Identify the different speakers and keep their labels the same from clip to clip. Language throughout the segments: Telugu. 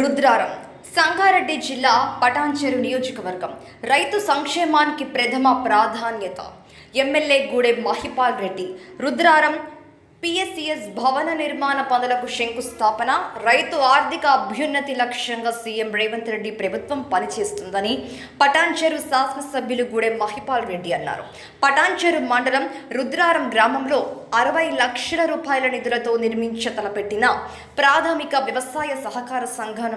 Speaker 1: రుద్రారం సంగారెడ్డి జిల్లా పటాన్చెరు నియోజకవర్గం. రైతు సంక్షేమానికి ప్రథమ ప్రాధాన్యత. ఎమ్మెల్యే గూడెం మహిపాల్ రెడ్డి. రుద్రారం పిఎస్సిఎస్ భవన నిర్మాణ పనులకు శంకుస్థాపన రైతు ఆర్థిక అభ్యున్నతి లక్ష్యంగా సీఎం రేవంత్ రెడ్డి ప్రభుత్వం పనిచేస్తుందని పటాన్చెరు శాసనసభ్యులు గూడెం మహిపాల్ రెడ్డి అన్నారు. పటాన్చెరు మండలం రుద్రారం గ్రామంలో అరవై లక్షల రూపాయల నిధులతో నిర్మించ తలపెట్టిన ప్రాథమిక వ్యవసాయ సహకార సంఘం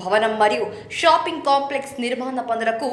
Speaker 1: భవనం మరియు షాపింగ్ కాంప్లెక్స్ నిర్మాణ పనులకు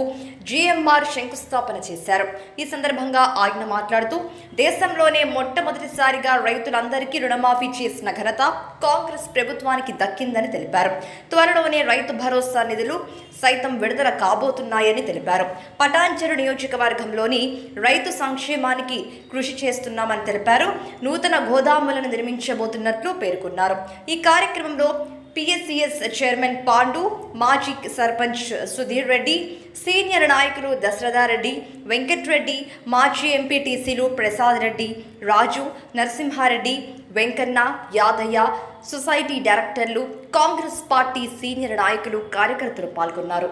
Speaker 1: జీఎంఆర్ శంకుస్థాపన చేశారు. ఈ సందర్భంగా ఆయన మాట్లాడుతూ దేశంలోనే మొట్టమొదటిసారిగా రైతులందరికీ రుణమాఫీ చేసిన ఘనత కాంగ్రెస్ ప్రభుత్వానికి దక్కిందని తెలిపారు. త్వరలోనే రైతు భరోసా నిధులు సైతం విడుదల కాబోతున్నాయని తెలిపారు. పటాన్చెరు నియోజకవర్గంలోని రైతు సంక్షేమానికి కృషి చేస్తున్నామని తెలిపారు. నూతన గోదాములను నిర్మించబోతున్నట్లు పేర్కొన్నారు. ఈ కార్యక్రమంలో పిఎస్సిఎస్ చైర్మన్ పాండు మాజీ సర్పంచ్ సుధీర్ రెడ్డి సీనియర్ నాయకులు దశరథారెడ్డి వెంకట్రెడ్డి మాజీ ఎంపీటీసీలు Prasad Reddy Raju Narasimha Reddy Venkanna Yadaiah society directors Congress party senior నాయకులు కార్యకర్తలు పాల్గొన్నారు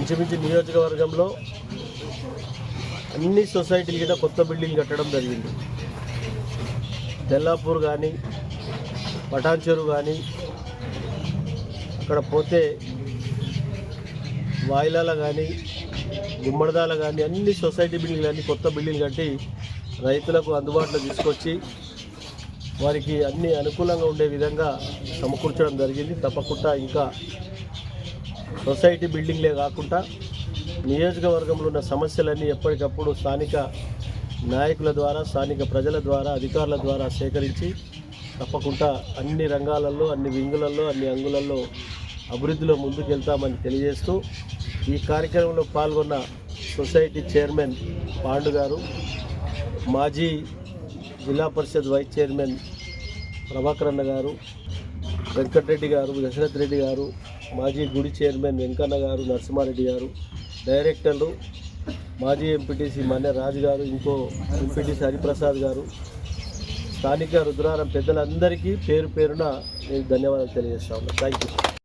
Speaker 2: ఇంచుమించు నియోజకవర్గంలో అన్ని సొసైటీలు కూడా కొత్త బిల్డింగ్ కట్టడం జరిగింది. తెల్లాపూర్ కానీ పటాన్చెరు కానీ అక్కడ పోతే వాయిలాల కానీ గుమ్మడిదాల కానీ అన్ని సొసైటీ బిల్డింగ్లు అన్ని కొత్త బిల్డింగ్ కట్టి రైతులకు అందుబాటులో తీసుకొచ్చి వారికి అన్ని అనుకూలంగా ఉండే విధంగా సమకూర్చడం జరిగింది. తప్పకుండా ఇంకా సొసైటీ బిల్డింగ్లే కాకుండా నియోజకవర్గంలో ఉన్న సమస్యలన్నీ ఎప్పటికప్పుడు స్థానిక నాయకుల ద్వారా స్థానిక ప్రజల ద్వారా అధికారుల ద్వారా సేకరించి తప్పకుండా అన్ని రంగాలలో అన్ని వింగులలో అన్ని అంగులలో అభివృద్ధిలో ముందుకెళ్తామని తెలియజేస్తూ ఈ కార్యక్రమంలో పాల్గొన్న సొసైటీ చైర్మన్ పాండు గారు మాజీ జిల్లా పరిషత్ వైస్ చైర్మన్ ప్రభాకరన్న గారు వెంకటరెడ్డి గారు దశరథ్ రెడ్డి గారు మాజీ గుడి చైర్మన్ వెంకన్న గారు నరసింహారెడ్డి గారు డైరెక్టర్లు మాజీ ఎంపీటీసీ మన్నె రాజు గారు ఇంకో ఎంపీటీసీ హరిప్రసాద్ గారు స్థానిక రుద్రారం పెద్దలందరికీ పేరు పేరున నేను ధన్యవాదాలు తెలియజేస్తా ఉన్నాను థ్యాంక్ యూ